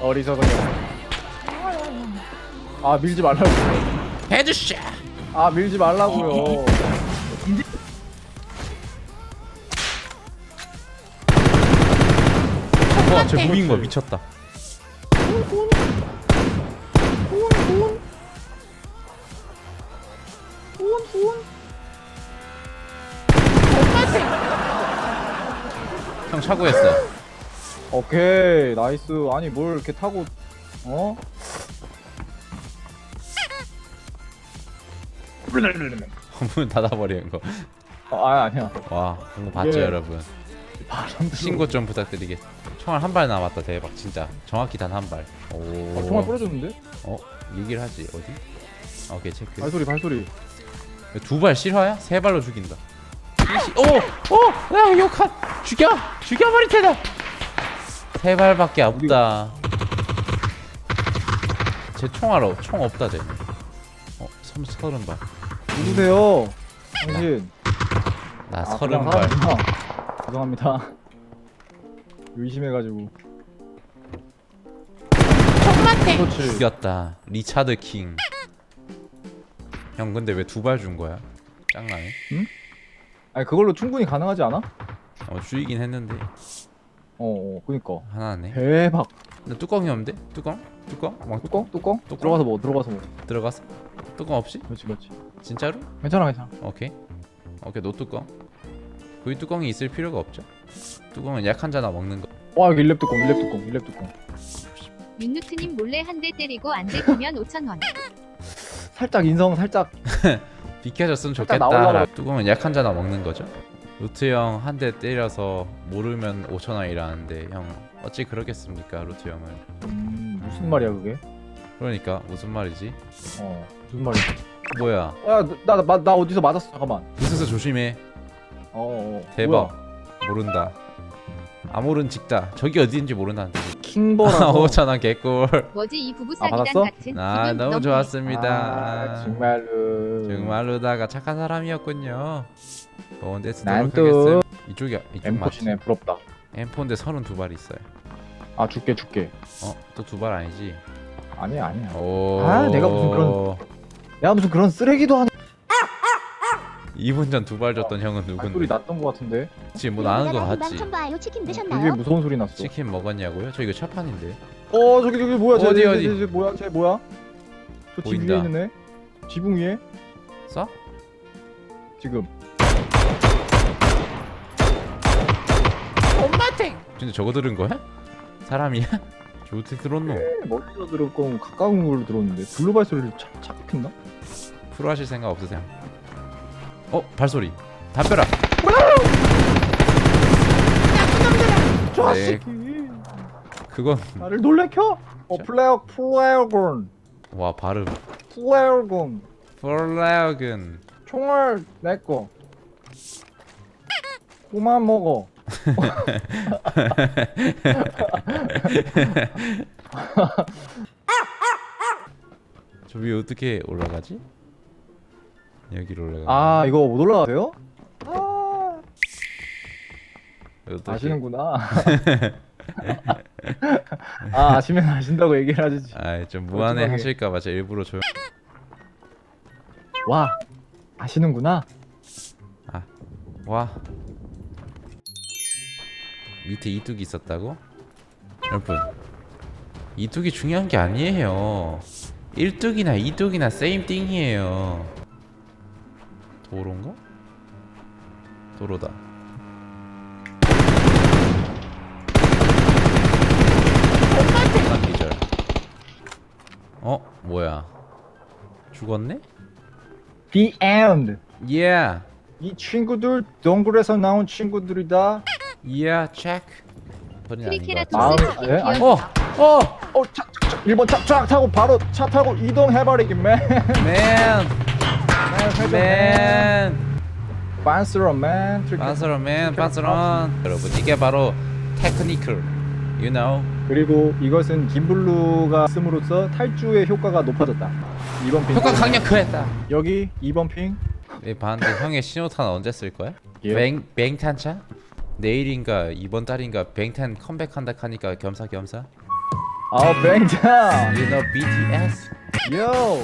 어리석은 녀석. 아 밀지 말라고. 헤드샷 아 밀지 말라고요. 와 쟤 무빙 거 미쳤다 형 차고했어 오케이 나이스. 아니 뭘 이렇게 타고 어? 문 닫아버리는 아 아니야. 거와 그거 봤죠 이게- 여러분 바람 신고 좀 부탁드리겠 총알 한 발 남았다 대박 진짜 정확히 단 한 발 오 어, 총알 부러졌는데? 어 얘기를 하지 어디 오케이 체크 발소리 발소리. 두 발 실화야? 세 발로 죽인다. 오! 오! 야, 욕한! 죽여! 죽여버릴 테다! 세 발밖에 없다. 제 총알 없, 총 없다, 쟤. 어, 섬 서른 발. 누구세요? 당신. 나 아, 서른 그냥 발. 사람이구나. 죄송합니다. 의심해가지고. 그렇지. 죽였다. 리차드 킹. 형, 근데 왜 두 발 준 거야? 짱나네. 아니 그걸로 충분히 가능하지 않아? 어, 죽이긴 했는데. 어, 어 그니까. 하나네. 대박. 근데 뚜껑이 없는데? 뚜껑? 뚜껑? 왕 뚜껑? 뚜껑? 뚜껑? 들어가서 먹어. 들어가서 먹어. 들어갔어? 뚜껑 없이? 그렇지 그렇지. 진짜로? 괜찮아 괜찮아. 오케이 오케이 노 뚜껑 V 뚜껑이 있을 필요가 없죠 뚜껑은 약한 자나 먹는 거 와 여기 일렙 뚜껑 일렙 뚜껑 일렙 뚜껑. 민누트님 몰래 한 대 때리고 안 들키면 5,000원. 살짝 인성 살짝. 비켜줬으면 살짝 좋겠다 나오려고. 뚜껑은 약한 자나 먹는 거죠 루트 형 한 대 때려서 모르면 5천 원이라는데 형 어찌 그러겠습니까 루트 형을? 음, 무슨 말이야 그게? 그러니까 무슨 말이지? 어 무슨 말이야? 뭐야? 야나나 나, 나 어디서 맞았어 잠깐만. 부스스 조심해. 어, 어 대박. 뭐야? 모른다. 아모른 직다. 저기 어디인지 모른다는데 킹버라서. 5천 원 개꿀 뭐지 이 부부 아, 사기단 받았어? 같은 아 기분 너무. 좋았습니다 아, 정말로. 정말로다가 착한 사람이었군요. 난 쓰도록 또 하겠음. 이쪽이 이쪽 엠포시네 맞지? 부럽다. 엠포인데 32발 있어요. 아 줄게 줄게. 어? 또 두 발 아니지? 아니야 아니야. 오. 아, 내가 무슨 그런- 야 무슨 그런 쓰레기도 하는 2분 전 두 발 줬던 형은 소리 누군데? 났던 것 같은데. 지금 뭐 나는 거 같지? 봐요. 치킨 되게 드셨나요? 무서운 소리 났어. 치킨 먹었냐고요? 저 이거 첫 판인데. 어 저기 저기 뭐야? 쟤, 어디, 쟤, 어디? 쟤, 쟤, 뭐야? 쟤 뭐야? 저 집 보인다. 위에 있는 애? 지붕 위에? 써? 지금. 근데 저거 들은 거야? 사람이야? 저 어떻게 들었노? 멀리서 들었고 가까운 걸로 들었는데 글로벌 소리를 착 착각했나? 프로 하실 생각 없으세요? 어? 발소리. 담벼라. 저 네. 새끼 그건 나를 놀래켜? 어 자. 플레어 플레어건 와 발음. 플레어건 플라그는 총알 내꺼 그만 먹어 저 위에 어떻게 올라가지? 여기로 올라가. 아 이거 못 올라가세요? 아 어떻게? 아시는구나 아 아시면 아신다고 얘기를 하지 아 좀 무안해 멀쩡하게. 하실까봐 제가 일부러 조용. 와 아시는구나 와. 밑에 이뚝이 있었다고? 여러분 이뚝이 중요한 게 아니에요. 1뚝이나 2뚝이나 세임 띵이에요. 도로인가? 도로다. 하나 기절. 어? 뭐야? 죽었네? The end Yeah. 이 친구들 동굴에서 나온 친구들이다 Yeah, check. 본인 아닌 것 같아. 아, 예? 아니. 어, 어, 차, 차, 차, 1번 차, 차 타고 바로 차 타고 이동해버리기 맨 man, man, 빤스러 맨 빤스런 man, 빤스런. 여러분 이게 바로 테크니컬, you know. 그리고 이것은 김블루가 씀으로써 탈주의 효과가 높아졌다 2번 핑 효과 강력했다. 여기 2번 핑 이 반대 형의 신호탄 언제 쓸 거야? 예. 뱅 뱅탄차? 내일인가 이번 달인가 뱅탄 컴백한다 하니까 겸사겸사. 아 뱅탄 You know BTS? 요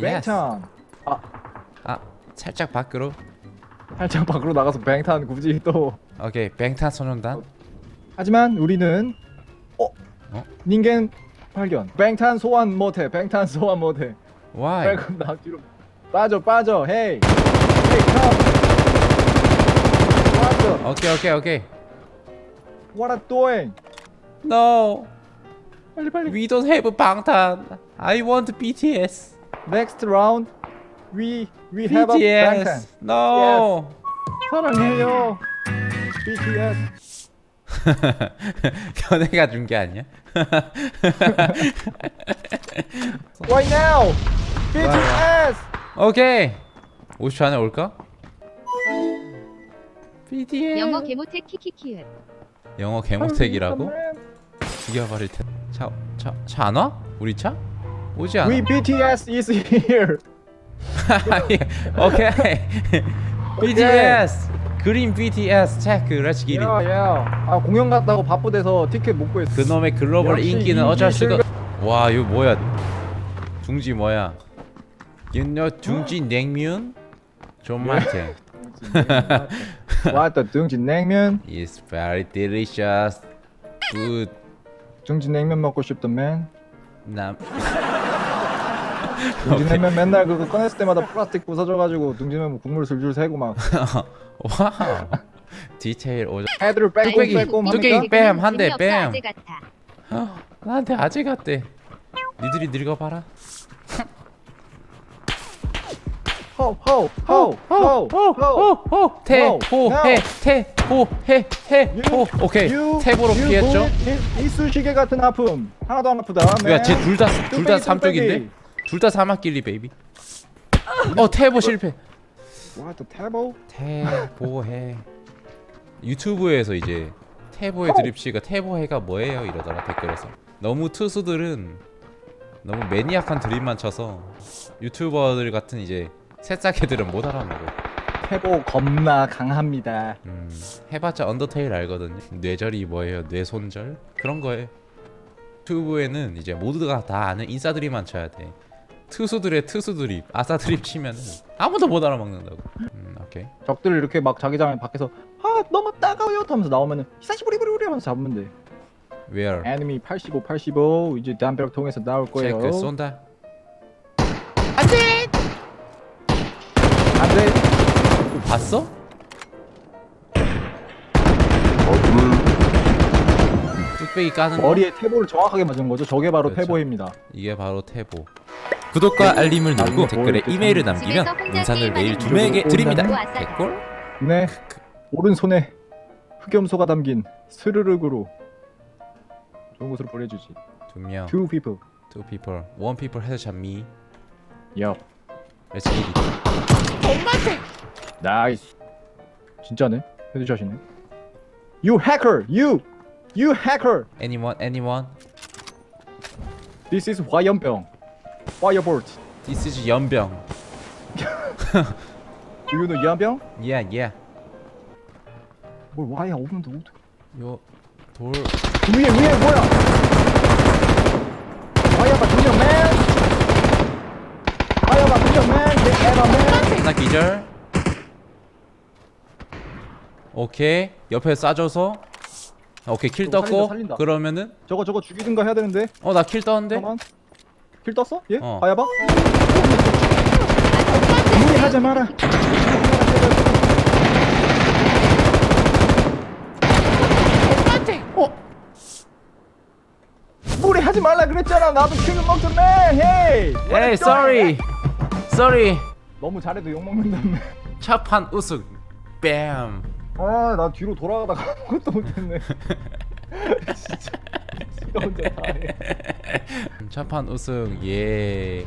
Yes. 살짝 밖으로. 살짝 밖으로 나가서 뱅탄 굳이 또 오케이 뱅탄 소년단. 하지만 우리는 어? 어? 닌겐 발견 뱅탄 소환 못해 뱅탄 소환 못해 Why? 빨리 나 뒤로 빠져 빠져 헤이 헤이 컴 What the 오케이 오케이 오케이. What are doing No. 빨리 빨리 We don't have 방탄. I want BTS. Next round We We have a BTS. No. 사랑해요 BTS 견해가 준 게 아니야? Right now BTS 오케이. 50초 안에 올까? BTS. 영어 개모테 키키키읓. 영어 개모택이라고? 죽여버릴 텐. 차, 차, 차 안 와? 우리 차? 오지 않아? We BTS is here 오케이. BTS. 그린 BTS 체크. 렛츠 기릿. 야야 아 공연 갔다고 바쁘대서 티켓 못 구했어 그놈의 글로벌 역시 인기는 인기 어쩔 수가. 와 이거 뭐야? 둥지 뭐야? Know 둥지 냉면? 존맛해. 왔다 둥진 냉면 It's very delicious. Good. 둥진 냉면 먹고 싶다 맨 남. 둥진 냉면 맨날 그거 꺼냈을 때마다 플라스틱 부서져가지고 둥진 냉면 국물 술술 새고 막 와우. 디테일 오죠. 헤드를 빼고 뚝배기? 뺨, 한 대, 뺨. 같아. 나한테 아재 같대. 니들이 늙어봐라. 호호호호호호 태호해 태호해 해호 오케이 태보로 피했죠. 이 수시개 같은 아픔 하나도 안 아프다 야쟤 둘 다 둘 다 삼쪽인데. 둘 다 사막길리 베이비. 어 태보 실패. What the table? 태보해. 유튜브에서 이제 태보의 드립시가 태보해가 뭐예요 이러더라 댓글에서. 너무 투수들은 너무 매니악한 드립만 쳐서 유튜버들 같은 이제 새싹애들은 못 알아먹어. 태보 겁나 강합니다 음, 해봤자 언더테일 알거든요. 뇌절이 뭐예요? 뇌손절 그런 거에 유튜브에는 이제 모두가 다 아는 인싸 드립만 쳐야 돼. 투수들의 투수 드립, 아싸 드립 치면은 아무도 못 알아먹는다고. 음, 오케이. 적들 이렇게 막 자기장 밖에서 아 너무 따가워요 하면서 나오면은 히사시부리부리부리 하면서 잡으면 돼 Where? 애니미 85 85 이제 담벼락 통해서 나올 거예요 체크 쏜다. 안돼 어, 봤어? 뚝배기 까는 거? 머리에 태보를 정확하게 맞은 거죠 저게 바로 그렇죠. 태보입니다 이게 바로 태보. 구독과 알림을 누르고 댓글에. 이메일을 남기면 문상을 매일 두 명에게 거 드립니다. 보인다는? 댓글? 네 오른손에 흑염소가 담긴 스르륵으로 좋은 곳으로 보내주지 두 명. Two people Two people. One people headshot me. 야 Let's get it. 나이스 진짜네 헤드샷이네 You hacker you You hacker Anyone? Anyone? This is 화염병 Firebolt This is 연병. Do you know 연병? Yeah, yeah. 뭘 와야 없는데 어떡해 요 돌. 위에 위에 뭐야 화야가 두명 맨 화야가 두명맨 에라 맨 하나 기절. 오케이. 옆에 싸줘서. 오케이 킬 어, 살린다, 떴고. 살린다. 그러면은 저거 저거 죽이든가 해야 되는데 어 나 킬 떴는데. 잠깐만 킬 떴어? 얘? 어. 화야봐? 무리하지 마라 어? 무리하지 말라 그랬잖아 나도 킬을 먹었네 헤이 에이 sorry. Sorry. 너무 잘해도 욕 먹는다며 첫판 우승. 뺨. 아 나 뒤로 돌아가다가 아무것도 못했네. 진짜. 진짜 혼자 다해. 차판 우승 예.